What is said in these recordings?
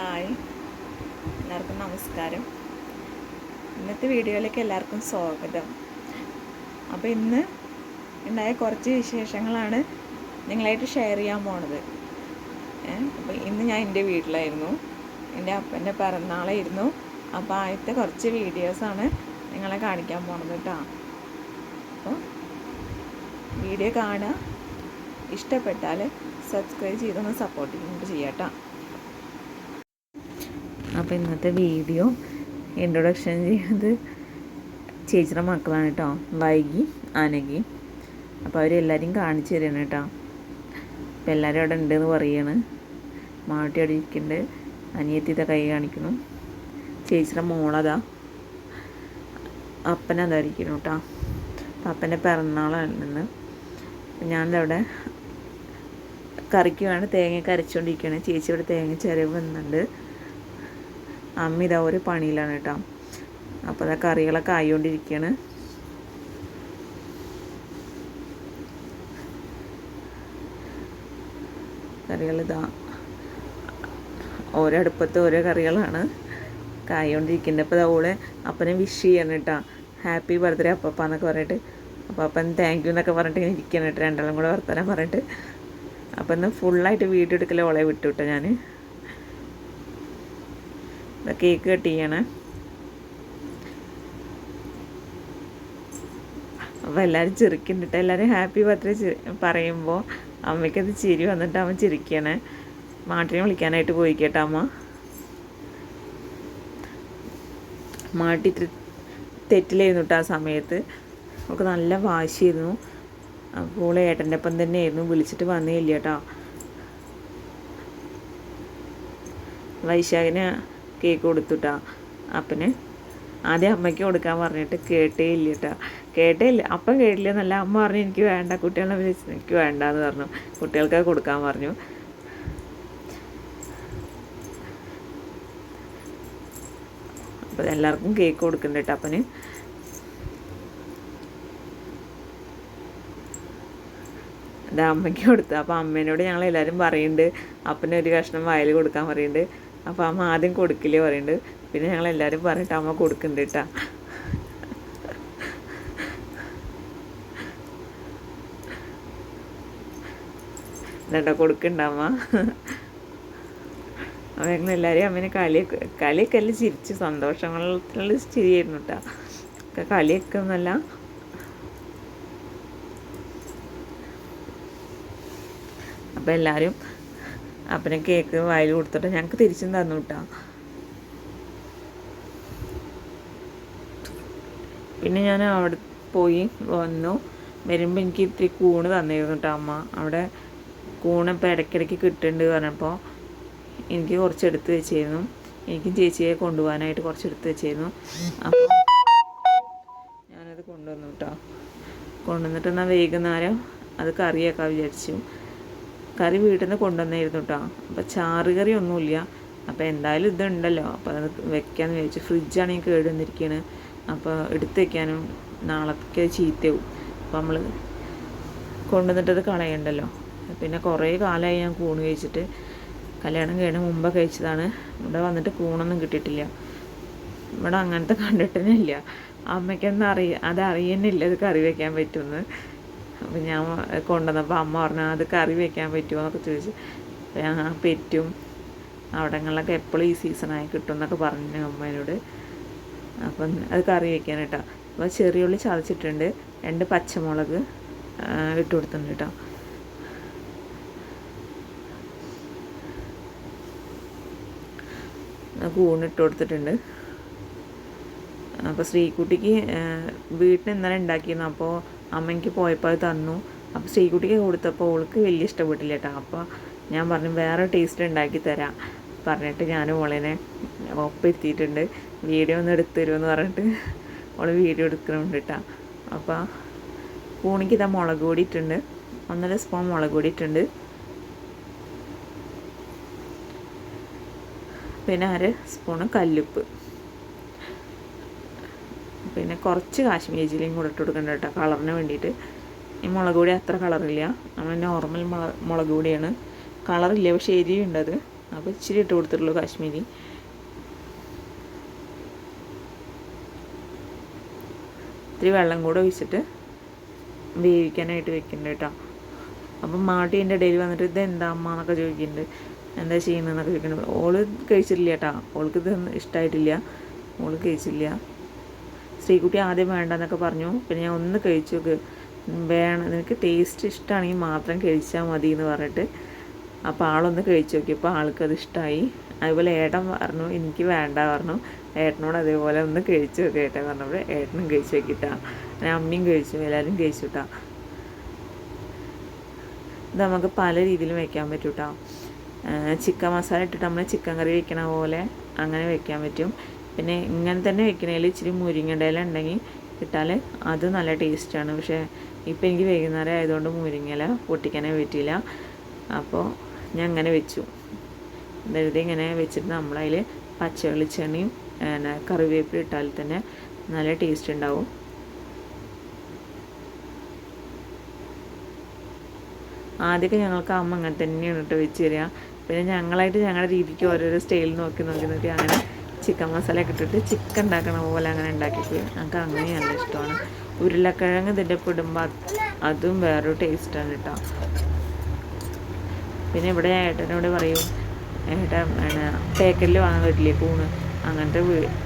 Hi. എല്ലാവർക്കും നമസ്കാരം. ഇന്നത്തെ വീഡിയോയിലേക്ക് എല്ലാവർക്കും സ്വാഗതം. അപ്പോൾ ഇന്ന് ഉണ്ടായ കുറച്ച് വിശേഷങ്ങളാണ് നിങ്ങളായിട്ട് ഷെയർ ചെയ്യാൻ പോണത്. അപ്പോൾ ഇന്ന് ഞാൻ എന്റെ വീട്ടിലായിരുന്നു. എന്റെ അപ്പന്റെ പിറന്നാളായിരുന്നു. അപ്പോൾ ആദ്യത്തെ കുറച്ച് വീഡിയോസാണ് നിങ്ങളെ കാണിക്കാൻ പോണത് കേട്ടോ അപ്പോൾ വീഡിയോ കാണുക. ഇഷ്ടപ്പെട്ടാൽ സബ്സ്ക്രൈബ് ചെയ്തൊന്ന് സപ്പോർട്ട് ചെയ്യാം കേട്ടോ അപ്പോൾ ഇന്നത്തെ വീഡിയോ ഇൻട്രൊഡക്ഷൻ ചെയ്യുന്നത് ചേച്ചിയുടെ മക്കളാണ് കേട്ടോ. വൈകി അനകി അപ്പോൾ അവരെല്ലാവരെയും കാണിച്ചു തരണം കേട്ടോ. അപ്പോൾ എല്ലാവരും അവിടെ ഉണ്ടെന്ന് പറയാണ്. മാട്ടി അവിടെ ഇരിക്കുന്നുണ്ട്. അനിയത്തിയുടെ കൈ കാണിക്കുന്നു. ചേച്ചിയുടെ മോളതാ. അപ്പനതായിരിക്കുന്നു കേട്ടോ. അപ്പം അപ്പന്റെ പിറന്നാളാണ് ഞാനിതവിടെ കറിക്ക് വേണം തേങ്ങ കരച്ചുകൊണ്ടിരിക്കുകയാണ് ചേച്ചി ഇവിടെ തേങ്ങ ചിരവ് വന്നുണ്ട് അമ്മ ഇതാ ഒരു പണിയിലാണ് കേട്ടോ. അപ്പോൾ അതാ കറികളൊക്കെ ആയിക്കൊണ്ടിരിക്കുകയാണ് കറികൾ ഇതാ ഓരോ അടുപ്പത്ത് ഓരോ കറികളാണ് കായോണ്ടിരിക്കുന്നത് അപ്പോൾ ഓളെ അപ്പനെ വിഷ് ചെയ്യണം കേട്ടോ. ഹാപ്പി ബർത്ത്ഡേ അപ്പപ്പ എന്നൊക്കെ പറഞ്ഞിട്ട്. അപ്പോൾ അപ്പം താങ്ക് യു എന്നൊക്കെ പറഞ്ഞിട്ട് ഇങ്ങനെ ഇരിക്കണം കേട്ടോ. രണ്ടാളും കൂടെ വർത്തമാനം പറഞ്ഞിട്ട്. അപ്പം ഫുൾ ഫുള്ളായിട്ട് വീഡിയോ എടുക്കൽ ഓളെ വിട്ടു കേട്ടോ ഞാൻ കേക്ക് കട്ട് ചെയ്യണേ. അപ്പോൾ എല്ലാവരും ചിരിക്കുന്നുണ്ട് എല്ലാവരും ഹാപ്പി ബർത്ത്ഡേ പറയുമ്പോൾ അമ്മയ്ക്കത് ചിരി വന്നിട്ട് അമ്മ ചിരിക്കണേ. മാട്ടിനെ വിളിക്കാനായിട്ട് പോയി കേട്ടോ അമ്മ. മാട്ടി തെറ്റിലായിരുന്നു കേട്ടോ ആ സമയത്ത്. അവൾക്ക് നല്ല വാശിയായിരുന്നു. അപ്പോൾ ഏട്ടന്റെ ഒപ്പം തന്നെയായിരുന്നു. വിളിച്ചിട്ട് വന്നേ ഇല്ല കേട്ടോ വൈശാഖിന് കേക്ക് കൊടുത്തുട്ടാ അപ്പന്. ആദ്യം അമ്മയ്ക്ക് കൊടുക്കാൻ പറഞ്ഞിട്ട് കേട്ടേ ഇല്ല കേട്ടോ കേട്ടേ ഇല്ല. അപ്പം കേട്ടില്ല എന്നല്ല അമ്മ പറഞ്ഞു എനിക്ക് വേണ്ട കുട്ടികളെ വിളിച്ച് എനിക്ക് വേണ്ട എന്ന് പറഞ്ഞു. കുട്ടികൾക്ക് കൊടുക്കാൻ പറഞ്ഞു. അപ്പം എല്ലാവർക്കും കേക്ക് കൊടുക്കുന്നുണ്ട് കേട്ടോ അപ്പന്. അത് അമ്മയ്ക്ക് കൊടുത്തു അപ്പോൾ അമ്മേനോട് ഞങ്ങൾ എല്ലാവരും പറയുന്നുണ്ട്. അപ്പന് ഒരു കഷ്ണം വയൽ കൊടുക്കാൻ പറയുന്നുണ്ട്. അപ്പോൾ അമ്മ ആദ്യം കൊടുക്കില്ലേ പറയുന്നുണ്ട് പിന്നെ ഞങ്ങൾ എല്ലാവരും പറഞ്ഞിട്ട് അമ്മ കൊടുക്കുന്നുണ്ട് കേട്ടാ എന്നിട്ടാ കൊടുക്കണ്ട അമ്മ. അപ്പോൾ ഞങ്ങൾ എല്ലാവരെയും അമ്മേനെ കളിയൊക്കെ കളിയൊക്കെ എല്ലാം ചിരിച്ച്. സന്തോഷങ്ങളുള്ള ചിരിയായിരുന്നു കേട്ടോ കളിയൊക്കെ ഒന്നല്ല. അപ്പോൾ എല്ലാവരും അപ്പനെ കേക്ക് വായിൽ കൊടുത്തിട്ട് ഞങ്ങൾക്ക് തിരിച്ചും തന്നു കേട്ടോ പിന്നെ ഞാൻ അവിടെ പോയി വന്നു. വരുമ്പോൾ എനിക്ക് ഇത്തിരി കൂണ് തന്നിരുന്നു കേട്ടോ അമ്മ. അവിടെ കൂണ് ഇപ്പോൾ ഇടയ്ക്കിടയ്ക്ക് കിട്ടുന്നുണ്ട് പറഞ്ഞപ്പോൾ എനിക്ക് കുറച്ച് എടുത്ത് വെച്ചിരുന്നു. എനിക്കും ചേച്ചിയെ കൊണ്ടുപോകാനായിട്ട് കുറച്ച് എടുത്ത് വെച്ചിരുന്നു. അപ്പോൾ ഞാനത് കൊണ്ടുവന്നു കേട്ടോ കൊണ്ടുവന്നിട്ട് എന്നാൽ വൈകുന്നേരം അത് കറിയാക്കാൻ വിചാരിച്ചു. കറി വീട്ടിൽ നിന്ന് കൊണ്ടുവന്നായിരുന്നു കേട്ടോ അപ്പോൾ ചാറ് കറി ഒന്നുമില്ല അപ്പോൾ എന്തായാലും ഇതുണ്ടല്ലോ. അപ്പോൾ അത് വെക്കാമെന്ന് വിചാരിച്ചു ഫ്രിഡ്ജാണെങ്കിൽ കേട് വന്നിരിക്കുകയാണ് അപ്പോൾ എടുത്ത് വെക്കാനും നാളത്തേക്ക് ചീത്തയാവും അപ്പോൾ നമ്മൾ കൊണ്ടുവന്നിട്ടത് കളയണ്ടല്ലോ. പിന്നെ കുറേ കാലമായി ഞാൻ കൂണ് കഴിച്ചിട്ട്. കല്യാണം കഴിഞ്ഞ മുമ്പ് കഴിച്ചതാണ്. ഇവിടെ വന്നിട്ട് കൂണൊന്നും കിട്ടിയിട്ടില്ല. ഇവിടെ അങ്ങനത്തെ കണ്ടിട്ടേ ഇല്ല അമ്മയ്ക്കൊന്നും അറിയ അത് അറിയുന്നില്ല ഇത് കറി വെക്കാൻ പറ്റുമെന്ന്. അപ്പം ഞാൻ കൊണ്ടുവന്നപ്പോൾ അമ്മ പറഞ്ഞു അത് കറി വെക്കാൻ പറ്റുമോ? എന്നൊക്കെ ചോദിച്ചു ഞാൻ പറ്റും. അവിടങ്ങളിലൊക്കെ എപ്പോഴും ഈ സീസണായി കിട്ടും എന്നൊക്കെ പറഞ്ഞു അമ്മേനോട്. അപ്പം അത് കറി വെക്കാൻ കേട്ടോ അപ്പോൾ ചെറിയുള്ളി ചതച്ചിട്ടുണ്ട്. രണ്ട് പച്ചമുളക് ഇട്ട് കൊടുത്തിട്ടുണ്ട് കേട്ടോ കൂണിട്ട് കൊടുത്തിട്ടുണ്ട്. അപ്പോൾ ശ്രീകുട്ടിക്ക് വീട്ടിൽ ഇന്നലെ ഉണ്ടാക്കിയിരുന്നു. അപ്പോൾ അമ്മ എനിക്ക് പോയപ്പോൾ അത് തന്നു. അപ്പോൾ ശ്രീകുട്ടിക്ക് കൊടുത്തപ്പോൾ അവൾക്ക് വലിയ ഇഷ്ടപ്പെട്ടില്ല കേട്ടോ അപ്പോൾ ഞാൻ പറഞ്ഞു വേറെ ടേസ്റ്റ് ഉണ്ടാക്കി തരാം. പറഞ്ഞിട്ട് ഞാൻ മോളിനെ ഒപ്പെത്തിയിട്ടുണ്ട് വീഡിയോ ഒന്ന് എടുത്തു തരുമെന്ന് പറഞ്ഞിട്ട് ഓൾ വീഡിയോ എടുക്കുന്നുണ്ട് കേട്ടോ അപ്പോൾ കൂണിക്ക് ഇതാ മുളക് കൂടിയിട്ടുണ്ട് ഒന്നര സ്പൂൺ മുളക് കൂടിയിട്ടുണ്ട് പിന്നെ അര സ്പൂണ് കല്ലുപ്പ്. പിന്നെ കുറച്ച് കാശ്മീരി ചില്ലിയും കൂടെ ഇട്ട് കൊടുക്കണ്ട കേട്ടോ കളറിന് വേണ്ടിയിട്ട്. ഈ മുളക് പൊടി അത്ര കളറില്ല. നമ്മൾ നോർമൽ മുള മുളക് പൊടിയാണ്. കളറില്ല പക്ഷേ എരിയുണ്ട് അത്. അപ്പോൾ ഇച്ചിരി ഇട്ട് കൊടുത്തിട്ടുള്ളൂ കാശ്മീരി. ഇത്തിരി വെള്ളം കൂടെ ഒഴിച്ചിട്ട് വേവിക്കാനായിട്ട് വെക്കുന്നുണ്ട് കേട്ടോ. അപ്പം മാട്ടി എന്റെ ഇടയിൽ വന്നിട്ട് ഇത് എന്താ അമ്മ എന്നൊക്കെ ചോദിക്കുന്നുണ്ട്. എന്താ ചെയ്യുന്നതെന്നൊക്കെ ചോദിക്കുന്നുണ്ട്. ഓൾ കഴിച്ചിട്ടില്ല കേട്ടോ. ഓൾക്ക് ഇത് ഇഷ്ടമായിട്ടില്ല ഓൾ കഴിച്ചില്ല ശ്രീകുട്ടി ആദ്യം വേണ്ടെന്നൊക്കെ പറഞ്ഞു. പിന്നെ ഞാൻ ഒന്ന് കഴിച്ചു വേണം നിനക്ക് ടേസ്റ്റ് ഇഷ്ടമാണെങ്കിൽ മാത്രം കഴിച്ചാൽ മതി എന്ന് പറഞ്ഞിട്ട് അപ്പോൾ ആളൊന്ന് കഴിച്ചു നോക്കിയപ്പോൾ ആൾക്കത് ഇഷ്ടമായി അതുപോലെ ഏട്ടൻ പറഞ്ഞു എനിക്ക് വേണ്ട പറഞ്ഞു. ഏട്ടനോട് അതേപോലെ ഒന്ന് കഴിച്ചു നോക്കി ഏട്ടൻ പറഞ്ഞപ്പോൾ ഏട്ടനും കഴിച്ചു നോക്കിട്ടാ. ഞാൻ അമ്മയും കഴിച്ചു എല്ലാവരും കഴിച്ചു കേട്ടാ ഇത് നമുക്ക് പല രീതിയിലും വെക്കാൻ പറ്റും കേട്ടോ ചിക്കൻ മസാല ഇട്ടിട്ട് നമ്മൾ ചിക്കൻ കറി വെക്കണ പോലെ അങ്ങനെ വെക്കാൻ പറ്റും. പിന്നെ ഇങ്ങനെ തന്നെ വെക്കണേൽ ഇച്ചിരി മുരിങ്ങയുടെ ഇല ഉണ്ടെങ്കിൽ ഇട്ടാൽ അത് നല്ല ടേസ്റ്റാണ് പക്ഷേ ഇപ്പം എനിക്ക് വൈകുന്നേരം ആയതുകൊണ്ട് മുരിങ്ങയില പൊട്ടിക്കാനേ പറ്റിയില്ല. അപ്പോൾ ഞാൻ അങ്ങനെ വെച്ചു. വെറുതെ ഇങ്ങനെ വെച്ചിട്ട് നമ്മളതിൽ പച്ച വെളിച്ചെണ്ണയും പിന്നെ കറിവേപ്പില ഇട്ടാൽ തന്നെ നല്ല ടേസ്റ്റ് ഉണ്ടാവും. ആദ്യമൊക്കെ ഞങ്ങൾക്ക് അമ്മ അങ്ങനെ തന്നെയാണ് കേട്ടോ വെച്ച് തരിക. പിന്നെ ഞങ്ങളായിട്ട് ഞങ്ങളുടെ രീതിക്ക് ഓരോരോ സ്റ്റൈൽ നോക്കി നോക്കി നോക്കി അങ്ങനെ ചിക്കൻ മസാല ഒക്കെ ഇട്ടിട്ട് ചിക്കൻ ഉണ്ടാക്കണ പോലെ അങ്ങനെ ഉണ്ടാക്കിയിട്ട് ഞങ്ങൾക്ക് അങ്ങനെ നല്ല ഇഷ്ടമാണ്. ഉരുളക്കിഴങ്ങ് ഇതിന്റെ പിടുമ്പോൾ അതും വേറൊരു ടേസ്റ്റാണ് കേട്ടോ. പിന്നെ ഇവിടെ ഏട്ടനോട് പറയും ഏട്ടൻ പിന്നെ പേക്കറിൽ വാങ്ങാൻ വീട്ടിലേ കൂണ് അങ്ങനത്തെ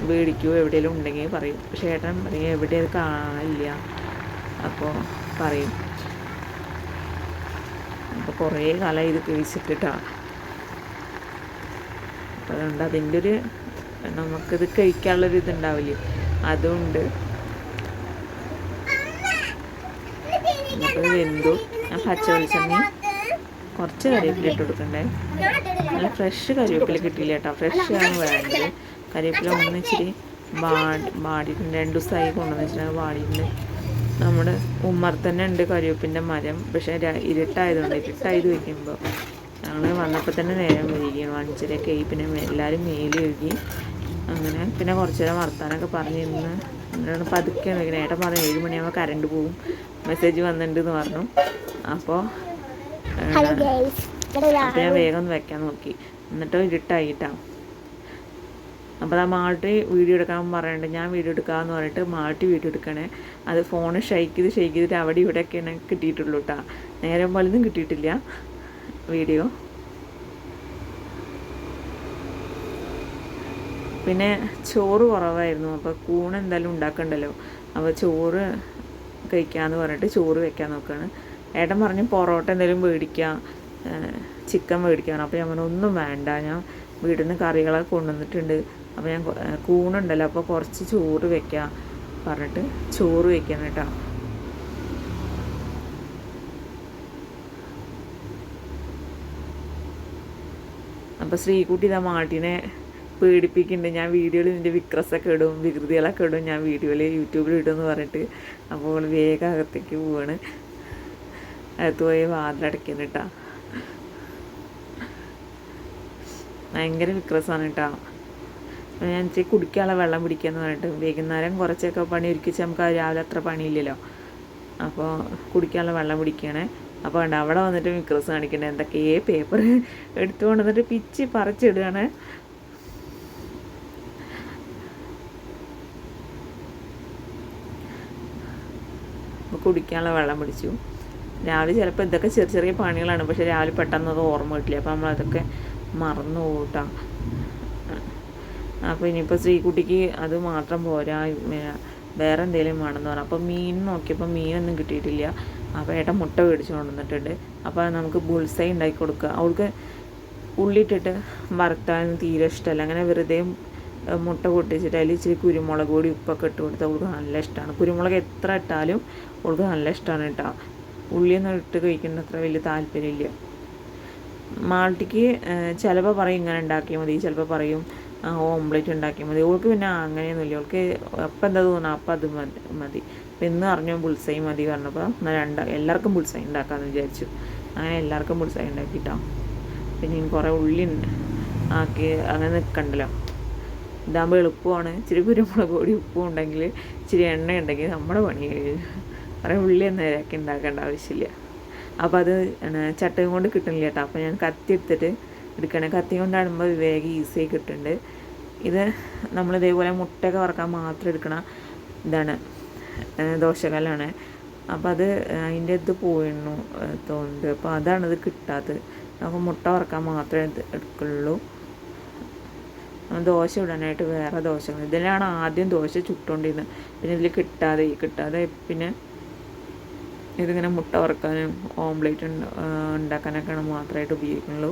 മേടിക്കുമോ എവിടെയെങ്കിലും ഉണ്ടെങ്കിൽ പറയും. പക്ഷേ ഏട്ടൻ പറയും എവിടെ അത് കാണില്ല അപ്പോൾ പറയും. അപ്പോൾ കുറേ കാലം ഇത് കഴിച്ചിട്ടിട്ടാണ് അപ്പോൾ അതുകൊണ്ട് അതിന്റെ ഒരു നമുക്കിത് കഴിക്കാനുള്ളൊരു ഇതുണ്ടാവില്ലേ അതുകൊണ്ട് എന്തോ വെന്തു ഞാൻ പച്ച വെളിച്ചെണ്ണ കുറച്ച് കറിവേപ്പില ഇട്ട് കൊടുക്കണ്ടേ? നല്ല ഫ്രഷ് കറിവേപ്പില കിട്ടിയില്ല കേട്ടോ ഫ്രഷ് ആണ് വേണ്ടത്. കറിവേപ്പില ഒന്നിച്ചിരി വാടി വാടിയിട്ടുണ്ട്. രണ്ട് ദിവസമായി കൊണ്ടുവന്ന് വെച്ചിട്ട് വാടിയിട്ടുണ്ട്. നമ്മുടെ ഉമ്മർ തന്നെ ഉണ്ട് കറിവേപ്പിന്റെ മരം. പക്ഷേ ഇരുട്ടായതുകൊണ്ട് ഇരുട്ടായത് വയ്ക്കുമ്പോൾ ഞങ്ങൾ വന്നപ്പോൾ തന്നെ നേരം വരികയാണ് അഞ്ചരയൊക്കെ ആയി. പിന്നെ എല്ലാവരും മേലെ കഴുകി. അങ്ങനെ പിന്നെ കുറച്ച് നേരം വർത്താനൊക്കെ പറഞ്ഞ് ഇന്ന് എന്നിട്ടാണ് പതുക്കെ വയ്ക്കുന്നത് ഏട്ടൻ പറഞ്ഞു ഏഴ് മണിയാകുമ്പോൾ കറണ്ട് പോകും. മെസ്സേജ് വന്നിട്ടുണ്ട് എന്ന് പറഞ്ഞു അപ്പോൾ അപ്പോൾ ഞാൻ വേഗം ഒന്ന് വെക്കാൻ നോക്കി. എന്നിട്ട് ഇരുട്ടായിട്ടാ. അപ്പോൾ ആ മാട്ടി വീഡിയോ എടുക്കാൻ പറയണ്ട. ഞാൻ വീഡിയോ എടുക്കാമെന്ന് പറഞ്ഞിട്ട് മാൾട്ടി വീഡിയോ എടുക്കണേ. അത് ഫോൺ ഷെയ്ക്ക് ചെയ്ത് ഷെയ്ക്ക് ചെയ്തിട്ട് അവിടെ ഇവിടെയൊക്കെയാണ് കിട്ടിയിട്ടുള്ളൂ കേട്ടോ നേരം പോലൊന്നും കിട്ടിയിട്ടില്ല വീഡിയോ. പിന്നെ ചോറ് കുറവായിരുന്നു. അപ്പോൾ കൂണ് എന്തായാലും ഉണ്ടാക്കണ്ടല്ലോ. അപ്പോൾ ചോറ് കഴിക്കാമെന്ന് പറഞ്ഞിട്ട് ചോറ് വെക്കാൻ നോക്കുകയാണ് ഏട്ടൻ പറഞ്ഞു പൊറോട്ട എന്തെങ്കിലും മേടിക്കാം ചിക്കൻ മേടിക്കാൻ അപ്പോൾ ഞാൻ പറഞ്ഞു ഒന്നും വേണ്ട. ഞാൻ വീട്ടിൽ നിന്ന് കറികളൊക്കെ കൊണ്ടുവന്നിട്ടുണ്ട്. അപ്പോൾ ഞാൻ കൂണുണ്ടല്ലോ. അപ്പോൾ കുറച്ച് ചോറ് വെക്കാം പറഞ്ഞിട്ട് ചോറ് വെക്കണം കേട്ടോ. അപ്പോൾ ശ്രീകുട്ടി ഇതാ മാട്ടിനെ പേടിപ്പിക്കുന്നുണ്ട്. ഞാൻ വീഡിയോയിൽ ഇതിന്റെ വിക്രസൊക്കെ ഇടും വികൃതികളൊക്കെ ഇടും ഞാൻ വീഡിയോയിൽ യൂട്യൂബിൽ ഇടും എന്ന് പറഞ്ഞിട്ട് അപ്പോൾ വേഗം അകത്തേക്ക് പോവാണ്. അകത്ത് പോയി വാതിലടയ്ക്കുന്നു കേട്ടോ ഭയങ്കര വിക്രസാണ് കേട്ടോ ഞാൻ വെച്ചാൽ കുടിക്കാനുള്ള വെള്ളം പിടിക്കാന്ന് പറഞ്ഞിട്ട് വൈകുന്നേരം കുറച്ചൊക്കെ പണി ഒരുക്കിച്ച് നമുക്ക് രാവിലെ അത്ര പണിയില്ലല്ലോ. അപ്പോൾ കുടിക്കാനുള്ള വെള്ളം പിടിക്കണേ. അപ്പോൾ ഉണ്ട് അവിടെ വന്നിട്ട് വിക്രസ് കാണിക്കണേ എന്തൊക്കെയേ പേപ്പർ എടുത്തു കൊണ്ടുവന്നിട്ട് പിച്ച് പറിച്ചിടുകയാണ്. കുടിക്കാനുള്ള വെള്ളം പിടിച്ചു രാവിലെ ചിലപ്പോൾ ഇതൊക്കെ ചെറിയ ചെറിയ പണികളാണ്. പക്ഷെ രാവിലെ പെട്ടെന്ന് അത് ഓർമ്മ കിട്ടില്ല. അപ്പോൾ നമ്മളതൊക്കെ മറന്നു പോകട്ടാ അപ്പോൾ ഇനിയിപ്പോൾ ശ്രീകുട്ടിക്ക് അത് മാത്രം പോരാ. വേറെ എന്തെങ്കിലും വേണമെന്ന് പറഞ്ഞു. അപ്പോൾ മീൻ നോക്കിയപ്പോൾ മീനൊന്നും കിട്ടിയിട്ടില്ല. അപ്പോൾ ഏട്ടൻ മുട്ട മേടിച്ചു കൊണ്ടുവന്നിട്ടുണ്ട്. അപ്പോൾ നമുക്ക് ബുൾസൈ ഉണ്ടാക്കി കൊടുക്കുക അവൾക്ക് ഉള്ളിട്ടിട്ട് വറുത്താൻ തീരെ ഇഷ്ടമല്ല അങ്ങനെ വെറുതെ മുട്ട പൊട്ടിച്ചിട്ട് അതിൽ ഇച്ചിരി കുരുമുളക് പൊടി ഉപ്പൊക്കെ ഇട്ട് കൊടുത്താൽ അവൾക്ക് നല്ല ഇഷ്ടമാണ് കുരുമുളക് എത്ര ഇട്ടാലും അവൾക്ക് നല്ല ഇഷ്ടമാണ് കേട്ടോ ഉള്ളിയൊന്നും ഇട്ട് കഴിക്കുന്ന അത്ര വലിയ താല്പര്യമില്ല. മാൾട്ടിക്ക് ചിലപ്പോൾ പറയും ഇങ്ങനെ ഉണ്ടാക്കിയാൽ മതി ചിലപ്പോൾ പറയും ഓംലെറ്റ് ഉണ്ടാക്കിയാൽ മതി. ഓൾക്ക് പിന്നെ അങ്ങനെയൊന്നുമില്ല. ഓൾക്ക് അപ്പം എന്താ തോന്നുന്നു? അപ്പം അത് മതി മതി. അപ്പം ഇന്ന് അറിഞ്ഞു ബുൾസൈ മതി പറഞ്ഞപ്പോൾ എന്നാൽ രണ്ട എല്ലാവർക്കും ബുൾസൈ ഉണ്ടാക്കാമെന്ന് വിചാരിച്ചു. അങ്ങനെ എല്ലാവർക്കും ബുൾസൈ ഉണ്ടാക്കിയിട്ടാണ് പിന്നെ കുറേ ഉള്ളി ആക്കി അങ്ങനെ നിൽക്കണ്ടല്ലോ ഇതാകുമ്പോൾ എളുപ്പമാണ്. ഇച്ചിരി കുരുമുളക് പൊടി ഉപ്പും ഉണ്ടെങ്കിൽ ഇച്ചിരി എണ്ണ ഉണ്ടെങ്കിൽ നമ്മുടെ പണി കുറേ ഉള്ളി ഒന്നും ഇരക്കി ഉണ്ടാക്കേണ്ട ആവശ്യമില്ല. അപ്പോൾ അത് ചട്ടയും കൊണ്ട് കിട്ടുന്നില്ല കേട്ടോ അപ്പോൾ ഞാൻ കത്തി എടുത്തിട്ട് എടുക്കണേ. കത്തി കൊണ്ടാടുമ്പോൾ വേഗം ഈസിയായി കിട്ടുന്നുണ്ട് ഇത് നമ്മൾ ഇതേപോലെ മുട്ടയൊക്കെ വറക്കാൻ മാത്രം എടുക്കണ ഇതാണ് ദോശകല്ലാണ്. അപ്പോൾ അത് അതിന്റെ ഇത് പോയിരുന്നു തോന്നുന്നുണ്ട്. അപ്പോൾ അതാണ് ഇത് കിട്ടാത്തത്. അപ്പോൾ മുട്ട വറക്കാൻ മാത്രമേ എടുക്കുള്ളൂ. ദോശ ഇടാനായിട്ട് വേറെ ദോശ ഇതിലാണ് ആദ്യം ദോശ ചുട്ടുകൊണ്ടിരുന്നത് പിന്നെ ഇതിൽ കിട്ടാതെ കിട്ടാതെ പിന്നെ ഇതിങ്ങനെ മുട്ട വറക്കാനും ഓംലേറ്റ് ഉണ്ടാക്കാനൊക്കെയാണ് മാത്രമായിട്ട് ഉപയോഗിക്കുന്നുള്ളൂ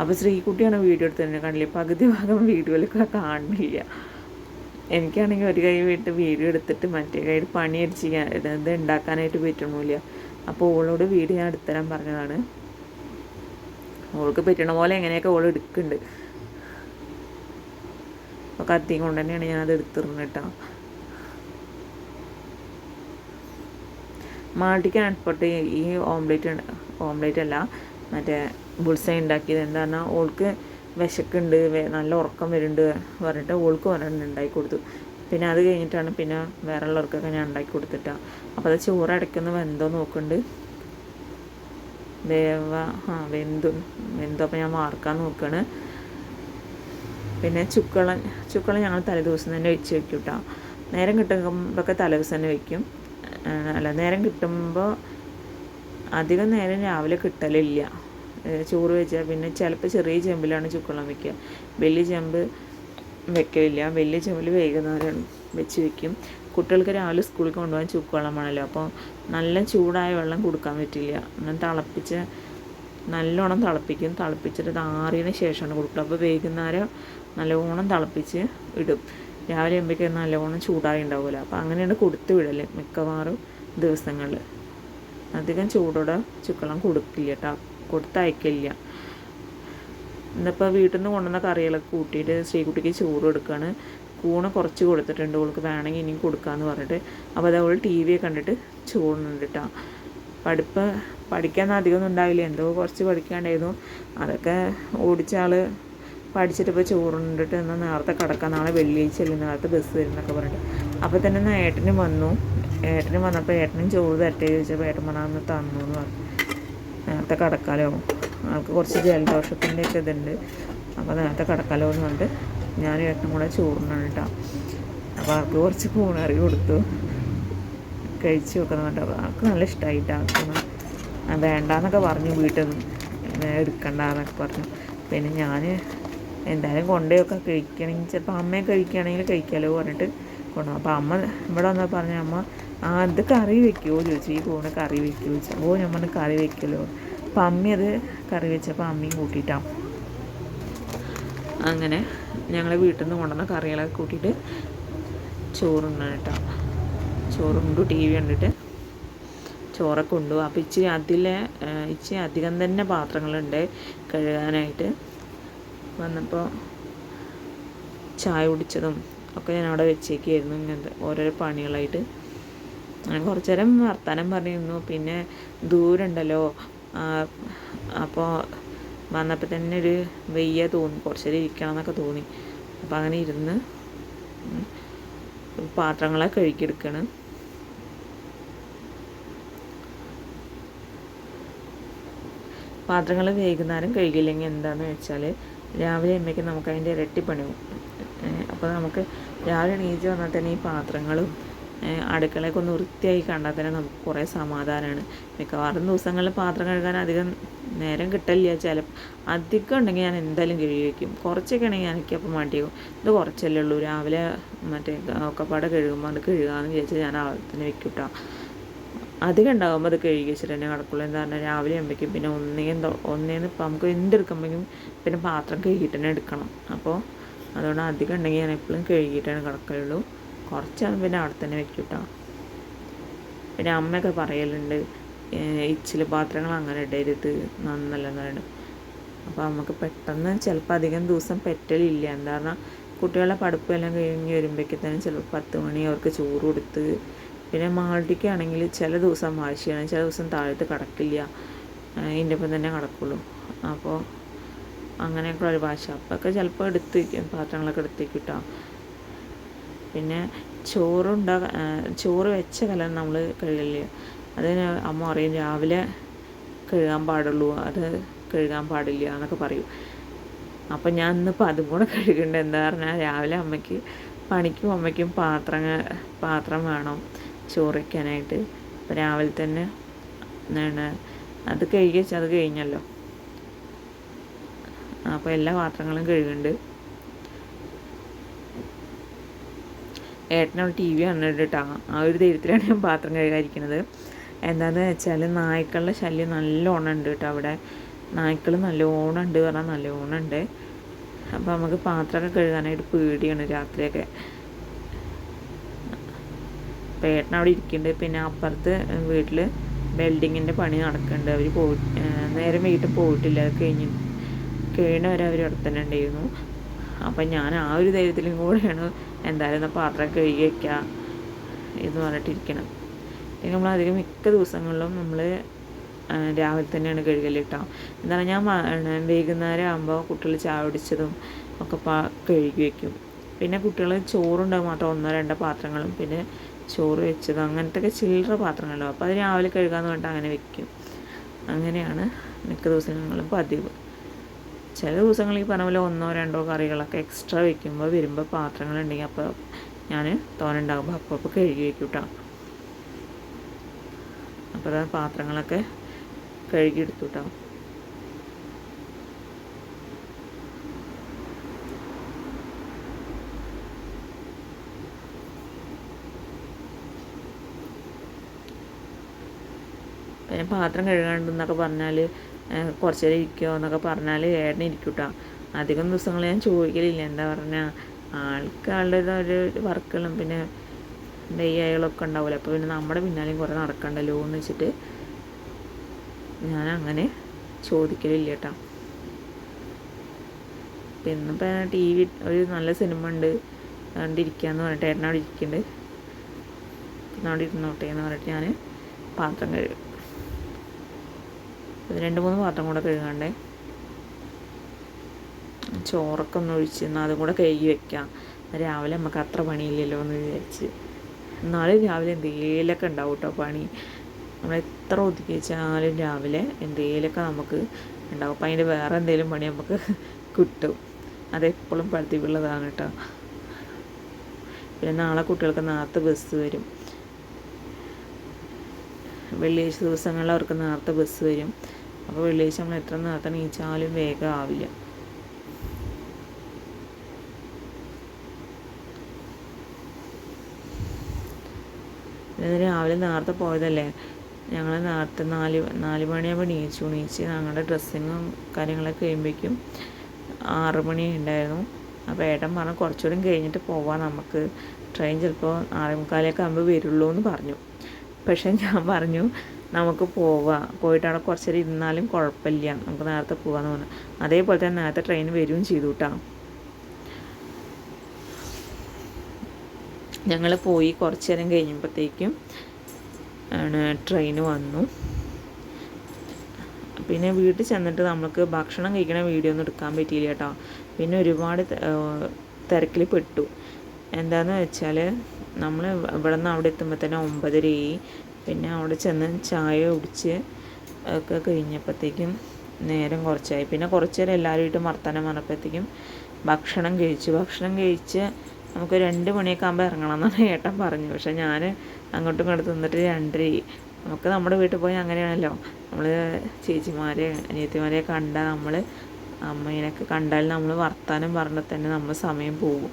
അപ്പോൾ ശ്രീകുട്ടിയാണ് വീഡിയോ എടുത്തതിന്റെ കണ്ടില്ല? പകുതി ഭാഗം വീഡിയോയിലൊക്കെ കാണുന്നില്ല. എനിക്കാണെങ്കിൽ ഒരു കൈ വിട്ട് വീഡിയോ എടുത്തിട്ട് മറ്റേ കൈ പണിയടിച്ച് അടിച്ച് ഇത് ഉണ്ടാക്കാനായിട്ട് പറ്റണമില്ല അപ്പോൾ ഓളോട് വീഡിയോ ഞാൻ എടുത്തരാൻ പറഞ്ഞതാണ്. ഓൾക്ക് പറ്റണ പോലെ എങ്ങനെയൊക്കെ ഓൾ എടുക്കുന്നുണ്ട് അപ്പോൾ കത്തിയും കൊണ്ട് തന്നെയാണ് ഞാനത് എടുത്തിരുന്നത് കേട്ടോ. മാട്ടിക്ക് അൺപൊട്ട് ഈ ഓംലേറ്റ് ഓംലേറ്റ് അല്ല മറ്റേ ബുൾസൈ ഉണ്ടാക്കിയത്. എന്താ ഓൾക്ക് വിശക്കുണ്ട് നല്ല ഉറക്കം വരുന്നുണ്ട് പറഞ്ഞിട്ട് ഓൾക്ക് ഒരെണ്ണം ഉണ്ടാക്കി കൊടുത്തു. പിന്നെ അത് കഴിഞ്ഞിട്ടാണ് പിന്നെ വേറെ ഉള്ളവർക്കൊക്കെ ഞാൻ ഉണ്ടാക്കി കൊടുത്തിട്ട. അപ്പോൾ അത് ചോറ് അടയ്ക്കുന്ന വെന്തോ നോക്കുന്നുണ്ട്. വേവ ആ വെന്തു വെന്തോ. അപ്പോൾ ഞാൻ വാർക്കാൻ നോക്കുകയാണ് പിന്നെ ചുക്കളൻ ചുക്കളൻ ഞങ്ങൾ തലേദിവസം തന്നെ വെച്ച് വെക്കും കേട്ടോ നേരം കിട്ടുമ്പോഴൊക്കെ തലേദിവസം തന്നെ വെക്കും. ആ, അല്ല നേരം കിട്ടുമ്പോൾ അധികം നേരം രാവിലെ കിട്ടലില്ല. ചോറ് വെച്ചാൽ പിന്നെ ചിലപ്പോൾ ചെറിയ ചെമ്പിലാണ് ചുക്കളം വെക്കുക. വലിയ ചെമ്പ് വെക്കലില്ല. വലിയ ചെമ്പിൽ വൈകുന്നേരം വെച്ച് വെക്കും. കുട്ടികൾക്ക് രാവിലെ സ്കൂളിൽ കൊണ്ടുപോകാൻ ചുക്കുവെള്ളമാണല്ലോ അപ്പോൾ നല്ല ചൂടായ വെള്ളം കൊടുക്കാൻ പറ്റില്ല. അങ്ങനെ തിളപ്പിച്ച് നല്ലോണം തിളപ്പിക്കും. തിളപ്പിച്ചിട്ട് ആറിയതിന് ശേഷമാണ് കൊടുക്കുക. അപ്പോൾ വൈകുന്നേരം നല്ലോണം തിളപ്പിച്ച് ഇടും. രാവിലെ ആകുമ്പോഴേക്കും നല്ലവണ്ണം ചൂടായി ഉണ്ടാവില്ല അപ്പോൾ അങ്ങനെയാണ് കൊടുത്ത് വിടൽ മിക്കവാറും ദിവസങ്ങളിൽ. അധികം ചൂടോടെ ചുക്കളം കൊടുക്കില്ല കേട്ടോ കൊടുത്തയക്കില്ല. ഇന്നിപ്പോൾ വീട്ടിൽ നിന്ന് കൊണ്ടുവന്ന കറികളൊക്കെ കൂട്ടിയിട്ട് ശ്രീകുട്ടിക്ക് ചോറ് കൊടുക്കുകയാണ് കൂണ് കുറച്ച് കൊടുത്തിട്ടുണ്ട്. അവൾക്ക് വേണമെങ്കിൽ ഇനിയും കൊടുക്കാമെന്ന് പറഞ്ഞിട്ട്. അപ്പോൾ അത് അവൾ ടി വിയെ കണ്ടിട്ട് ചോറുന്നുണ്ട് കേട്ടോ പഠിപ്പ് പഠിക്കാൻ അധികമൊന്നും ഉണ്ടാവില്ല. എന്തോ കുറച്ച് പഠിക്കാണ്ടായിരുന്നു. അതൊക്കെ ഓടിച്ച ആൾ പഠിച്ചിട്ട് ഇപ്പോൾ ചോറുണ്ടിട്ട് എന്നാൽ നേരത്തെ കിടക്കാം നാളെ വെള്ളിയാഴ്ച അല്ലെങ്കിൽ നേരത്തെ ബസ് വരുന്നൊക്കെ പറഞ്ഞിട്ട്. അപ്പോൾ തന്നെ ഏട്ടനും വന്നു. ഏട്ടനും വന്നപ്പോൾ ഏട്ടനും ചോറ് തരട്ടെ ചോദിച്ചപ്പോൾ ഏട്ടൻ പറഞ്ഞാൽ തന്നു എന്ന് പറഞ്ഞു. നേരത്തെ കിടക്കാലോ. ആൾക്ക് കുറച്ച് ജലദോഷത്തിന്റെ ഒക്കെ ഇതുണ്ട്. അപ്പോൾ നേരത്തെ കിടക്കാലോ എന്ന് പറഞ്ഞിട്ട് ഞാനും ഏട്ടനും കൂടെ ചോറിനാണ് കേട്ടോ. അപ്പോൾ ആൾക്ക് കുറച്ച് കൂണറി കൊടുത്തു. കഴിച്ച് നോക്കുന്നുണ്ട് അപ്പോൾ ആൾക്ക് നല്ല ഇഷ്ടമായിട്ട് ആൾക്ക് വേണ്ടാന്നൊക്കെ പറഞ്ഞു വീട്ടിൽ നിന്ന് എടുക്കണ്ടെന്നൊക്കെ പറഞ്ഞു. പിന്നെ ഞാൻ എന്തായാലും കൊണ്ടുപോയൊക്കെ കഴിക്കണമെങ്കിൽ ചിലപ്പോൾ അമ്മയെ കഴിക്കുകയാണെങ്കിൽ കഴിക്കാമല്ലോ പറഞ്ഞിട്ട് കൊണ്ടു അപ്പോൾ അമ്മ ഇവിടെ വന്നാൽ പറഞ്ഞ അമ്മ ആ അത് കറി വെക്കുമോ ചോദിച്ചു. ഈ കൂണ് കറി വെക്കുമോ ചോദിച്ചു. ഓ ഞാൻ കറി വെക്കുമല്ലോ അപ്പം അമ്മ അത് കറി വെച്ചപ്പോൾ അമ്മയും കൂട്ടിയിട്ടാണ് അങ്ങനെ ഞങ്ങൾ വീട്ടിൽ നിന്ന് കൊണ്ടുവന്ന കറികളൊക്കെ കൂട്ടിയിട്ട് ചോറുണ്ണ കേട്ടോ. ചോറുണ്ടു ടി വി കണ്ടിട്ട് ചോറൊക്കെ ഉണ്ടു അപ്പോൾ ഇച്ചിരി അതിലെ ഇച്ചിരി അധികം തന്നെ പാത്രങ്ങളുണ്ട് കഴുകാനായിട്ട്. വന്നപ്പോൾ ചായ കുടിച്ചതും ഒക്കെ ഞാൻ അവിടെ വെച്ചേക്കായിരുന്നു. ഇങ്ങനത്തെ ഓരോരോ പണികളായിട്ട് അങ്ങനെ കുറച്ച് നേരം വർത്തമാനം പറഞ്ഞിരുന്നു. പിന്നെ ദൂരമുണ്ടല്ലോ. അപ്പോൾ വന്നപ്പോൾ തന്നെ ഒരു വെയ്യ തോന്നി. കുറച്ച് നേരം ഇരിക്കണം എന്നൊക്കെ തോന്നി. അപ്പോൾ അങ്ങനെ ഇരുന്ന് പാത്രങ്ങളെ കഴുകിയെടുക്കണം പാത്രങ്ങൾ വൈകുന്നേരം കഴുകിയില്ലെങ്കിൽ എന്താണെന്ന് വെച്ചാൽ രാവിലെ അമ്മയ്ക്ക് നമുക്ക് അതിന്റെ ഇരട്ടി പണി അപ്പോൾ നമുക്ക് രാവിലെ എണീച്ച് വന്നാൽ തന്നെ ഈ പാത്രങ്ങളും അടുക്കളയൊക്കെ ഒന്ന് വൃത്തിയായി കണ്ടാൽ തന്നെ നമുക്ക് കുറേ സമാധാനമാണ് മിക്കവാറും ദിവസങ്ങളിൽ പാത്രം കഴുകാൻ അധികം നേരം കിട്ടില്ല ചില അധികം ഉണ്ടെങ്കിൽ ഞാൻ എന്തായാലും കഴുകി വയ്ക്കും കുറച്ചൊക്കെ ആണെങ്കിൽ എനിക്കപ്പോൾ മടിയാവും ഇത് കുറച്ചല്ലേ ഉള്ളൂ. രാവിലെ മറ്റേ ഒക്കെപ്പാടെ കഴുകുമ്പോൾ അത് കഴുകാമെന്ന് വിചാരിച്ചാൽ ഞാൻ ആവശ്യത്തിന് വെക്കും കേട്ടോ അധികം ഉണ്ടാകുമ്പോൾ അത് കഴുകി വെച്ചിട്ട് തന്നെ കിടക്കുള്ളൂ. എന്ന് പറഞ്ഞാൽ രാവിലെ ആകുമ്പോഴേക്കും പിന്നെ ഒന്നേം ഒന്നേന്ന് ഇപ്പം നമുക്ക് എന്തെടുക്കുമ്പോഴേക്കും പിന്നെ പാത്രം കഴുകിയിട്ട് തന്നെ എടുക്കണം. അപ്പോൾ അതുകൊണ്ട് അധികം ഉണ്ടെങ്കിൽ ഞാൻ എപ്പോഴും കഴുകിയിട്ടാണ് കിടക്കലുള്ളൂ. കുറച്ചാകുമ്പോൾ പിന്നെ അവിടെ തന്നെ വെക്കും കേട്ടോ പിന്നെ അമ്മയൊക്കെ പറയലുണ്ട് ഇച്ചിൽ പാത്രങ്ങൾ അങ്ങനെ ഇടരുത് നന്നല്ലെന്ന് പറയുന്നത് അപ്പോൾ നമുക്ക് പെട്ടെന്ന് ചിലപ്പോൾ അധികം ദിവസം പെറ്റലില്ല. എന്താ പറഞ്ഞാൽ കുട്ടികളുടെ പഠിപ്പെല്ലാം കഴിഞ്ഞ് വരുമ്പോഴേക്കും തന്നെ ചിലപ്പോൾ പത്ത് മണി അവർക്ക് ചോറ് കൊടുത്ത് പിന്നെ മാൾട്ടിക്കാണെങ്കിൽ ചില ദിവസം വാശിയാണ് ചില ദിവസം താഴത്ത് കിടക്കില്ല. ഇതിന്റെ ഒപ്പം തന്നെ കിടക്കുള്ളൂ. അപ്പോൾ അങ്ങനെയൊക്കെ ഒരു ഭാഷ. അപ്പൊക്കെ ചിലപ്പോൾ എടുത്ത് വയ്ക്കും പാത്രങ്ങളൊക്കെ എടുത്ത് വയ്ക്കും കേട്ടോ പിന്നെ ചോറുണ്ടാ ചോറ് വെച്ച കലം നമ്മൾ കഴുകില്ല അതിന് അമ്മ പറയും രാവിലെ കഴുകാൻ പാടുള്ളൂ അത് കഴുകാൻ പാടില്ല എന്നൊക്കെ പറയും. അപ്പം ഞാൻ ഇന്നിപ്പോൾ അതും കൂടെ കഴുകേണ്ടത് എന്താ പറഞ്ഞാൽ രാവിലെ അമ്മയ്ക്ക് പണിക്കും അമ്മയ്ക്കും പാത്രം പാത്രം വേണം. ചോറ് വയ്ക്കാനായിട്ട് അപ്പോൾ രാവിലെ തന്നെ എന്താണ് അത് കഴുകി വെച്ചാൽ അത് കഴിഞ്ഞല്ലോ. അപ്പോൾ എല്ലാ പാത്രങ്ങളും കഴുകുന്നുണ്ട് ഏട്ടനവിടെ ടി വി കണ്ടിട്ട് കേട്ടോ ആ ഒരു ധൈര്യത്തിലാണ് ഞാൻ പാത്രം കഴുകാതിരിക്കുന്നത് എന്താണെന്ന് വെച്ചാൽ നായ്ക്കളുടെ ശല്യം നല്ല ഉണ്ട് കേട്ടോ അവിടെ. നായ്ക്കൾ നല്ലോണം ഉണ്ട് പറഞ്ഞാൽ നല്ല ഉണ്ട്. അപ്പോൾ നമുക്ക് പാത്രമൊക്കെ കഴുകാനായിട്ട് പേടിയാണ് രാത്രിയൊക്കെ. അപ്പോൾ ഏട്ടൻ അവിടെ ഇരിക്കുന്നുണ്ട്. പിന്നെ അപ്പുറത്ത് വീട്ടിൽ വെൽഡിങ്ങിന്റെ പണി നടക്കുന്നുണ്ട്. അവർ പോയി നേരം വൈകിട്ട് പോയിട്ടില്ല. അത് കഴിഞ്ഞ് വരെ അവർ അവിടെ തന്നെ ഉണ്ടായിരുന്നു. അപ്പം ഞാൻ ആ ഒരു ധൈര്യത്തിലും കൂടെയാണ് എന്തായാലും പാത്രം കഴുകി വയ്ക്കുക എന്ന് പറഞ്ഞിട്ടിരിക്കണം പിന്നെ നമ്മൾ അധികം മിക്ക ദിവസങ്ങളിലും നമ്മൾ രാവിലെ തന്നെയാണ് കഴുകൽ കേട്ടോ എന്താണ് ഞാൻ വൈകുന്നേരം ആകുമ്പോൾ കുട്ടികൾ ചായ ഒടിച്ചതും ഒക്കെ പാ കഴുകി വയ്ക്കും പിന്നെ കുട്ടികൾ ചോറുണ്ടാകും മാത്രം ഒന്നോ രണ്ടോ പാത്രങ്ങളും. പിന്നെ ചോറ് വെച്ചതോ അങ്ങനത്തെ ചില്ലറ പാത്രങ്ങളുണ്ടാവും അപ്പോൾ അത് രാവിലെ കഴുകാന്ന് പറഞ്ഞിട്ട് അങ്ങനെ വെക്കും. അങ്ങനെയാണ് മിക്ക ദിവസങ്ങളും പതിവ്. ചില ദിവസങ്ങളിൽ പറഞ്ഞ പോലെ ഒന്നോ രണ്ടോ കറികളൊക്കെ എക്സ്ട്രാ വെക്കുമ്പോൾ വരുമ്പോൾ പാത്രങ്ങളുണ്ടെങ്കിൽ അപ്പോൾ ഞാൻ തോനുണ്ടാകുമ്പോൾ അപ്പോൾ അപ്പോൾ കഴുകി വെക്കും കേട്ടോ അപ്പോൾ പാത്രങ്ങളൊക്കെ കഴുകിയെടുത്തു കേട്ടോ പിന്നെ പാത്രം കഴുകാണ്ടെന്നൊക്കെ പറഞ്ഞാൽ കുറച്ച് നേരം ഇരിക്കുമോ എന്നൊക്കെ പറഞ്ഞാൽ ഏടനെ ഇരിക്കും കേട്ടോ അധികം ദിവസങ്ങൾ ഞാൻ ചോദിക്കലില്ല. എന്താ പറഞ്ഞാൽ ആൾക്ക് ഒരു വർക്കുകളും പിന്നെ ഡെയ്യായകളൊക്കെ ഉണ്ടാവില്ല അപ്പോൾ പിന്നെ നമ്മുടെ പിന്നാലെയും കുറേ നടക്കണ്ടല്ലോ എന്ന് വെച്ചിട്ട് ഞാൻ അങ്ങനെ ചോദിക്കലില്ല കേട്ടോ ഇന്നിപ്പോൾ ടി വി ഒരു നല്ല സിനിമ ഉണ്ട്. കണ്ടിരിക്കുകയെന്ന് പറഞ്ഞിട്ട് ഏട്ടനവിടെ ഇരിക്കുന്നുണ്ട് പിന്നെ അവിടെ ഇരുന്നോട്ടെ എന്ന് പറഞ്ഞിട്ട് ഞാൻ പാത്രം കഴുകും. രണ്ട് മൂന്ന് പാത്രം കൂടെ കഴുകണ്ടേ. ചോറൊക്കെ ഒന്ന് ഒഴിച്ച് എന്നാൽ അതും കൂടെ കഴുകി വെക്കാം. രാവിലെ നമുക്ക് അത്ര പണിയില്ലല്ലോ എന്ന് വിചാരിച്ച്. എന്നാലും രാവിലെ എന്തെങ്കിലുമൊക്കെ ഉണ്ടാവും കേട്ടോ പണി. നമ്മൾ എത്ര ഒതുക്കി വെച്ചാലും രാവിലെ എന്തെങ്കിലുമൊക്കെ നമുക്ക് ഉണ്ടാവും. അപ്പം അതിന്റെ വേറെ എന്തേലും പണി നമുക്ക് കിട്ടും. അതെപ്പോഴും പഴുത്തിവുള്ളതാണ് കേട്ടോ പിന്നെ നാളെ കുട്ടികൾക്ക് നേരത്തെ ബസ് വരും. വെള്ളിയാഴ്ച ദിവസങ്ങളിൽ അവർക്ക് നേരത്തെ ബസ് വരും. അപ്പോൾ വെള്ളിയാഴ്ച നമ്മൾ എത്ര നേരത്തെ നീച്ചാലും വേഗം ആവില്ല. രാവിലെ നേരത്തെ പോയതല്ലേ? ഞങ്ങൾ നേരത്തെ നാല് നാല് മണിയാകുമ്പോൾ നീച്ചു നീച്ച് ഞങ്ങളുടെ ഡ്രസ്സിങ്ങും കാര്യങ്ങളൊക്കെ കഴിയുമ്പോഴേക്കും ആറ് മണി ഉണ്ടായിരുന്നു. അപ്പോൾ ഏട്ടൻ പറഞ്ഞു കുറച്ചുകൂടി കഴിഞ്ഞിട്ട് പോവാം നമുക്ക്. ട്രെയിൻ ചിലപ്പോൾ ആറേ മുക്കാലൊക്കെ ആകുമ്പോൾ വരുള്ളൂ എന്ന് പറഞ്ഞു. പക്ഷേ ഞാൻ പറഞ്ഞു നമുക്ക് പോവാം. പോയിട്ട് കുറച്ച് നേരം ഇരുന്നാലും കുഴപ്പമില്ല. നമുക്ക് നേരത്തെ പോകാമെന്ന് പറഞ്ഞു. അതേപോലെ തന്നെ നേരത്തെ ട്രെയിൻ വരികയും ചെയ്തു കേട്ടോ ഞങ്ങൾ പോയി കുറച്ച് നേരം കഴിഞ്ഞപ്പോഴത്തേക്കും ആണ് ട്രെയിൻ വന്നു. പിന്നെ വീട്ടിൽ ചെന്നിട്ട് നമുക്ക് ഭക്ഷണം കഴിക്കണ വീഡിയോ ഒന്നും എടുക്കാൻ പറ്റിയില്ല കേട്ടോ പിന്നെ ഒരുപാട് തിരക്കിൽ പെട്ടു. എന്താണെന്ന് വെച്ചാൽ നമ്മൾ ഇവിടെ നിന്ന് അവിടെ എത്തുമ്പോൾ തന്നെ ഒമ്പതരയായി. പിന്നെ അവിടെ ചെന്ന് ചായ കുടിച്ച് ഒക്കെ കഴിഞ്ഞപ്പോഴത്തേക്കും നേരം കുറച്ചായി. പിന്നെ കുറച്ച് നേരം എല്ലാവരുമായിട്ട് വർത്തമാനം പറഞ്ഞപ്പോഴത്തേക്കും ഭക്ഷണം കഴിച്ചു. ഭക്ഷണം കഴിച്ച് നമുക്ക് രണ്ട് മണിയൊക്കെ ആകുമ്പോൾ ഇറങ്ങണം എന്നാണ് ഏട്ടൻ പറഞ്ഞു. പക്ഷേ ഞാൻ അങ്ങോട്ടും ഇങ്ങോട്ട് തിന്നിട്ട് രണ്ടര നമുക്ക് നമ്മുടെ വീട്ടിൽ പോയി അങ്ങനെയാണല്ലോ. നമ്മൾ ചേച്ചിമാരെ അനിയത്തിമാരെ കണ്ടാൽ നമ്മൾ അമ്മേനൊക്കെ കണ്ടാൽ നമ്മൾ വർത്താനം പറഞ്ഞാൽ തന്നെ നമ്മൾ സമയം പോകും.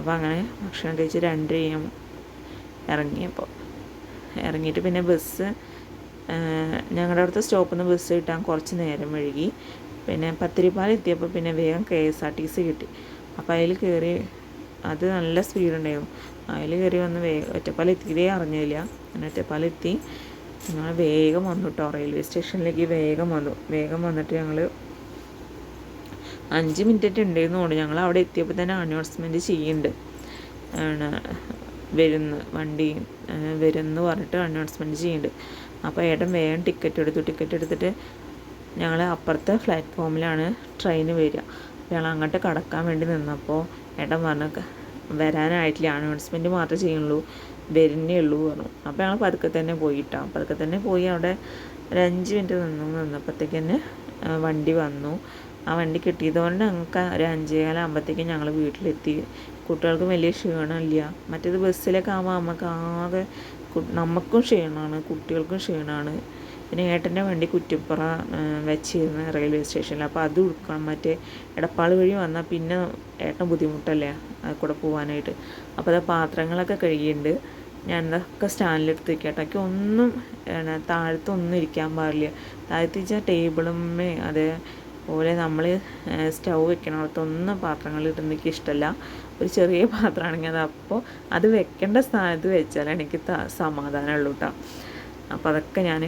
അപ്പോൾ അങ്ങനെ ഭക്ഷണം കഴിച്ച് രണ്ടരയും ഇറങ്ങിയപ്പോൾ ഇറങ്ങിയിട്ട് പിന്നെ ബസ് ഞങ്ങളുടെ അടുത്ത് സ്റ്റോപ്പിൽ നിന്ന് ബസ് കിട്ടാൻ കുറച്ച് നേരം വഴുകി പിന്നെ പത്തിരിപ്പാൽ എത്തിയപ്പോൾ പിന്നെ വേഗം K S R T C കിട്ടി. അപ്പോൾ അതിൽ കയറി അത് നല്ല സ്പീഡ് ഉണ്ടായിരുന്നു അതിൽ കയറി വന്ന് വേഗം ഒറ്റപ്പാലം എത്തിയതേ അറിഞ്ഞില്ല. അങ്ങനെ ഒറ്റപ്പാലം എത്തി. ഞങ്ങൾ വേഗം വന്നു കേട്ടോ റെയിൽവേ സ്റ്റേഷനിലേക്ക് വേഗം വന്നു. വേഗം വന്നിട്ട് ഞങ്ങൾ അഞ്ച് മിനിറ്റ് ഉണ്ടെന്ന് തോന്നുന്നു. ഞങ്ങൾ അവിടെ എത്തിയപ്പോൾ തന്നെ അനൗൺസ്മെന്റ് ചെയ്യുന്നുണ്ട്. ആണ് വരുന്നു വണ്ടി വരുന്നു പറഞ്ഞിട്ട് അനൗൺസ്മെന്റ് ചെയ്യുന്നുണ്ട്. അപ്പോൾ ഏട്ടൻ വേഗം ടിക്കറ്റ് എടുത്തു. ടിക്കറ്റ് എടുത്തിട്ട് ഞങ്ങൾ അപ്പുറത്തെ പ്ലാറ്റ്ഫോമിലാണ് ട്രെയിൻ വരിക. ഞങ്ങൾ അങ്ങോട്ട് കടക്കാൻ വേണ്ടി നിന്നപ്പോൾ ഏട്ടൻ പറഞ്ഞു വരാനായിട്ടില്ല. അനൗൺസ്മെന്റ് മാത്രമേ ചെയ്യുള്ളൂ. വരുന്നേ ഉള്ളൂ പറഞ്ഞു. അപ്പോൾ ഞങ്ങൾ പതുക്കെ തന്നെ പോയിട്ടാ. പതുക്കെ തന്നെ പോയി അവിടെ ഒരു അഞ്ച് മിനിറ്റ് നിന്നു. നിന്നപ്പോഴത്തേക്ക് തന്നെ വണ്ടി വന്നു. ആ വണ്ടി കിട്ടിയതുകൊണ്ട് ഞങ്ങൾക്ക് ഒരു അഞ്ചേകാലം ആകുമ്പോഴത്തേക്കും ഞങ്ങൾ വീട്ടിലെത്തി. കുട്ടികൾക്ക് വലിയ ക്ഷീണമില്ല. മറ്റേത് ബസ്സിലൊക്കെ ആകുമ്പോൾ നമുക്ക് ആകെ നമുക്കും ക്ഷീണമാണ് കുട്ടികൾക്കും ക്ഷീണമാണ്. പിന്നെ ഏട്ടന്റെ വണ്ടി കുറ്റിപ്പുറ വെച്ചിരുന്ന റെയിൽവേ സ്റ്റേഷനിൽ അപ്പോൾ അത് ഉടുക്കണം മറ്റേ എടപ്പാൾ വഴി വന്നാൽ പിന്നെ ഏട്ടൻ ബുദ്ധിമുട്ടല്ലേ അത് കൂടെ പോകാനായിട്ട് അപ്പോൾ അത് പാത്രങ്ങളൊക്കെ കഴുകിയിട്ടുണ്ട് ഞാൻ ഇതൊക്കെ സ്റ്റാൻഡിലെടുത്ത് വെക്കട്ടെ എനിക്ക് ഒന്നും താഴത്തൊന്നും ഇരിക്കാൻ പാടില്ല. താഴത്ത് വെച്ചാൽ ടേബിളുമ്മേ അതേപോലെ നമ്മൾ സ്റ്റൗ വെക്കണടത്തൊന്നും പാത്രങ്ങൾ ഇടുന്ന എനിക്ക് ഇഷ്ടമല്ല ഒരു ചെറിയ പാത്രമാണെങ്കിൽ അത് അപ്പോൾ അത് വെക്കേണ്ട സ്ഥാനത്ത് വെച്ചാലാണ് എനിക്ക് സമാധാനമുള്ളൂ കേട്ടോ അപ്പോൾ അതൊക്കെ ഞാൻ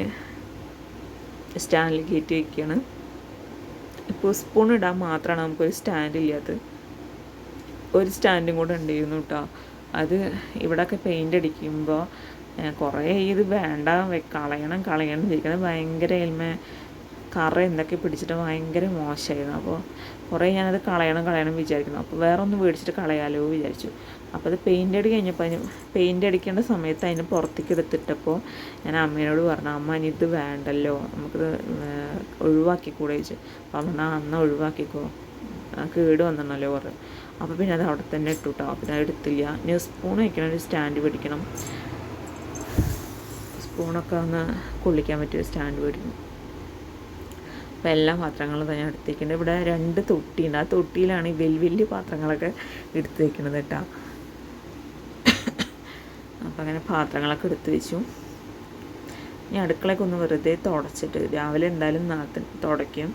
സ്റ്റാൻഡിൽ കയറ്റി വയ്ക്കുകയാണ് ഇപ്പോൾ സ്പൂൺ ഇടാൻ മാത്രമാണ് നമുക്കൊരു സ്റ്റാൻഡ് ഇല്ലാത്തത്. ഒരു സ്റ്റാൻഡും കൂടെ ഉണ്ടായിരുന്നു കേട്ടോ അത് ഇവിടെയൊക്കെ പെയിന്റ് അടിക്കുമ്പോൾ കുറേ ഇത് വേണ്ട കളയണം കളയണം ഇരിക്കുന്നത് ഭയങ്കര എൽമ കറ എന്തൊക്കെ പിടിച്ചിട്ട് ഭയങ്കര മോശമായിരുന്നു. അപ്പോൾ കുറേ ഞാനത് കളയണം കളയണം വിചാരിക്കുന്നു. അപ്പോൾ വേറെ ഒന്ന് മേടിച്ചിട്ട് കളയാലോ വിചാരിച്ചു. അപ്പോൾ അത് പെയിന്റ് അടി കഴിഞ്ഞപ്പോൾ അതിന് പെയിന്റ് അടിക്കേണ്ട സമയത്ത് അതിന് പുറത്തേക്ക് എടുത്തിട്ടപ്പോൾ ഞാൻ അമ്മേനോട് പറഞ്ഞു അമ്മ ഇനി ഇത് വേണ്ടല്ലോ. നമുക്കിത് ഒഴിവാക്കിക്കൂടെ ചോദിച്ചു. അപ്പോൾ അമ്മ അന്ന് ഒഴിവാക്കിക്കോ. കേട് വന്നിട്ടുണ്ടല്ലോ കുറേ അപ്പോൾ പിന്നെ അത് അവിടെ തന്നെ ഇട്ടു കേട്ടോ പിന്നെ അത് എടുത്തില്ല. ഇനി സ്പൂൺ വയ്ക്കണം ഒരു സ്റ്റാൻഡ് പിടിക്കണം. സ്പൂണൊക്കെ ഒന്ന് കൊള്ളിക്കാൻ പറ്റിയ സ്റ്റാൻഡ് മേടിക്കണം അപ്പോൾ എല്ലാ പാത്രങ്ങളും തന്നെ എടുത്തേക്കുന്നുണ്ട് ഇവിടെ രണ്ട് തൊട്ടിയുണ്ട്. ആ തൊട്ടിയിലാണ് ഈ വലിയ വലിയ പാത്രങ്ങളൊക്കെ എടുത്തേക്കുന്നത് കേട്ടോ. അപ്പോൾ അങ്ങനെ പാത്രങ്ങളൊക്കെ എടുത്തു വെച്ചു. ഇനി അടുക്കളയൊക്കെ ഒന്ന് വെറുതെ തുടച്ചിട്ട് രാവിലെ എന്തായാലും നാത്ത് തുടയ്ക്കും.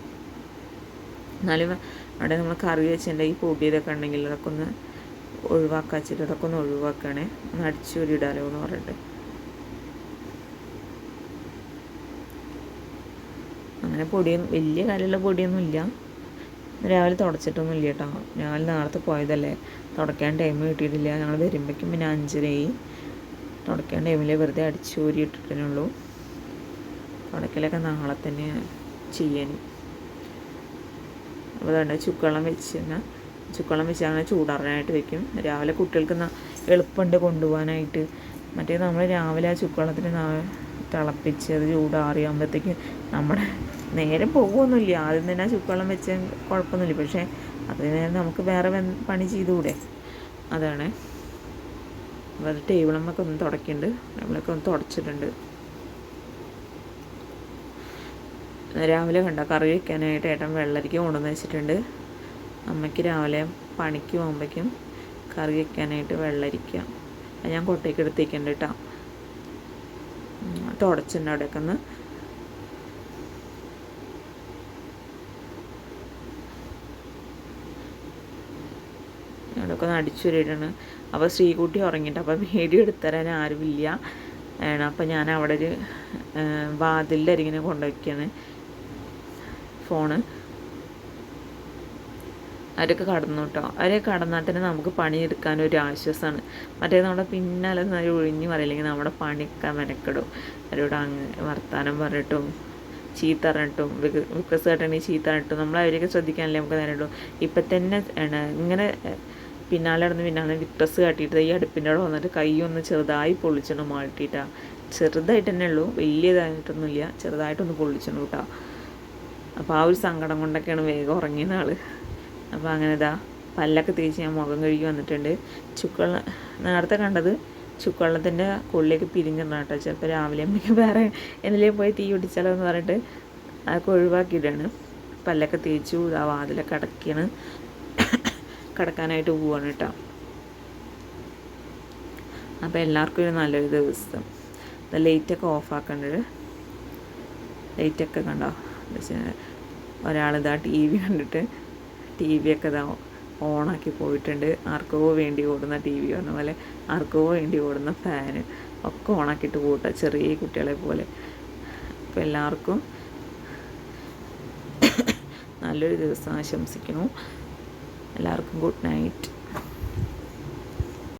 എന്നാലും അവിടെ നമ്മൾ കറി വെച്ചിട്ടുണ്ട്. ഈ പൊടിയതൊക്കെ ഉണ്ടെങ്കിൽ അതൊക്കെ ഒന്ന് ഒഴിവാക്കാച്ചിട്ട് അതൊക്കെ ഒന്ന് ഒഴിവാക്കണേ ഒന്ന് അടിച്ചൂരിടാലോ എന്ന് പറഞ്ഞിട്ട്. അങ്ങനെ പൊടിയൊന്നും വലിയ കാര്യമുള്ള പൊടിയൊന്നും ഇല്ല രാവിലെ തുടച്ചിട്ടൊന്നും ഇല്ല കേട്ടോ. രാവിലെ നേരത്തെ പോയതല്ലേ. തുടയ്ക്കാൻ ടൈം കിട്ടിയിട്ടില്ല. ഞങ്ങൾ വരുമ്പോഴേക്കും പിന്നെ അഞ്ചരയായി. തുടയ്ക്കാൻ ടൈമിൽ വെറുതെ അടിച്ചു ഊരി ഉള്ളൂ. തുടക്കലൊക്കെ നാളെ തന്നെ ചെയ്യാൻ. അപ്പോൾ അതുകൊണ്ട് ചുക്കളം വെച്ച് തന്നെ ചുക്കുവെള്ളം വെച്ച് അങ്ങനെ ചൂടാറാനായിട്ട് വെക്കും. രാവിലെ കുട്ടികൾക്ക് എളുപ്പമുണ്ട് കൊണ്ടുപോകാനായിട്ട്. മറ്റേ നമ്മൾ രാവിലെ ആ ചുക്കുവെള്ളത്തിന് ന- തിളപ്പിച്ച് അത് ചൂടാറിയാകുമ്പോഴത്തേക്ക് നമ്മുടെ നേരെ പോകുമൊന്നുമില്ല ആദ്യം തന്നെ ആ ചുക്കുവെള്ളം വെച്ച് കുഴപ്പമൊന്നുമില്ല. പക്ഷേ അതിന് നമുക്ക് വേറെ പണി ചെയ്തുകൂടെ? അതാണ്. അപ്പോൾ അത് ടേബിളമ്മൊക്കെ ഒന്ന് തുടക്കുന്നുണ്ട് ടേബിളൊക്കെ ഒന്ന് തുടച്ചിട്ടുണ്ട്. രാവിലെ കണ്ട? കറി വയ്ക്കാനായിട്ട് ഏട്ടൻ വെള്ളരിക്ക കൊണ്ടുവന്ന് വെച്ചിട്ടുണ്ട്. അമ്മയ്ക്ക് രാവിലെ പണിക്ക് പോകുമ്പോഴേക്കും കറി വയ്ക്കാനായിട്ട് വെള്ളരിക്ക. അത് ഞാൻ കൊട്ടയ്ക്ക് എടുത്തേക്കുണ്ട് കേട്ടോ. തുടച്ചിട്ടുണ്ട് അവിടെയൊക്കെ ഒന്ന്. അവിടെയൊക്കെ ഒന്ന് അടിച്ചുവരിയിട്ടാണ് അപ്പോൾ ശ്രീകുട്ടി ഉറങ്ങിയിട്ട് അപ്പോൾ വീഡിയോ എടുത്തരാൻ ആരുമില്ല. ആണ് അപ്പോൾ ഞാൻ അവിടെ ഒരു വാതിലിന്റെ അരികിനെ കൊണ്ടുവയ്ക്കുകയാണ് ഫോണ്. അവരൊക്കെ കടന്നു കേട്ടോ അവരെ കടന്നാൽ തന്നെ നമുക്ക് പണിയെടുക്കാൻ ഒരു ആശ്വാസമാണ് മറ്റേ നമ്മുടെ പിന്നാലെ നിന്ന് ഒഴിഞ്ഞു പറയില്ലെങ്കിൽ നമ്മുടെ പണിയൊക്കെ മെനക്കെടും. അവരോട് അങ്ങ് വർത്തമാനം പറഞ്ഞിട്ടും ചീത്ത പറഞ്ഞിട്ടും വിക- വിക്കസ് കേട്ടണെങ്കിൽ ചീത്ത പറഞ്ഞിട്ടും നമ്മൾ അവരെയൊക്കെ ശ്രദ്ധിക്കാനല്ലേ നമുക്ക് നേരിടും ഇപ്പം തന്നെ ഇങ്ങനെ പിന്നാലെ നടന്ന് പിന്നാലെ വിക്ടസ് കാട്ടിയിട്ട് ഈ അടുപ്പിന്റെ അവിടെ വന്നിട്ട് കൈ ഒന്ന് ചെറുതായി പൊള്ളിച്ചണം മാറ്റിയിട്ടാ. ചെറുതായിട്ട് തന്നെ ഉള്ളൂ. വലിയതായിട്ടൊന്നുമില്ല ചെറുതായിട്ടൊന്ന് പൊള്ളിച്ചണം കേട്ടോ. അപ്പോൾ ആ ഒരു സങ്കടം കൊണ്ടൊക്കെയാണ് വേഗം ഉറങ്ങിയ ആൾ. അപ്പോൾ അങ്ങനെ ഇതാ പല്ലൊക്കെ തേച്ച് ഞാൻ മുഖം കഴുകി വന്നിട്ടുണ്ട്. ചുക്കുവെള്ളം നേരത്തെ കണ്ടത് ചുക്കവെള്ളത്തിന്റെ കൊള്ളിയൊക്കെ പിരിഞ്ഞിടണം കേട്ടോ. ചിലപ്പോൾ രാവിലെ അമ്മയ്ക്ക് വേറെ എന്തെങ്കിലും പോയി തീ പിടിച്ചാലോ എന്ന് പറഞ്ഞിട്ട് അതൊക്കെ ഒഴിവാക്കിയിട്ടാണ് പല്ലൊക്കെ തേച്ചു ആ വാതിലൊക്കെ അടക്കിയാണ് കിടക്കാനായിട്ട് പോവാണ് കേട്ടോ അപ്പോൾ എല്ലാവർക്കും ഒരു നല്ലൊരു ദിവസം. ലൈറ്റൊക്കെ ഓഫാക്കേണ്ടത് ലൈറ്റൊക്കെ കണ്ടോ? ഒരാളിതാ ടി വി കണ്ടിട്ട് ടി വി ഒക്കെ ഇതാ ഓണാക്കി പോയിട്ടുണ്ട്. ആർക്കോ വേണ്ടി ഓടുന്ന ടി വി പറഞ്ഞ പോലെ ആർക്കോ വേണ്ടി ഓടുന്ന ഫാന് ഒക്കെ ഓണാക്കിയിട്ട് പോട്ടെ ചെറിയ കുട്ടികളെ പോലെ. അപ്പോൾ എല്ലാവർക്കും നല്ലൊരു ദിവസം ആശംസിക്കുന്നു. എല്ലാവർക്കും ഗുഡ് നൈറ്റ്.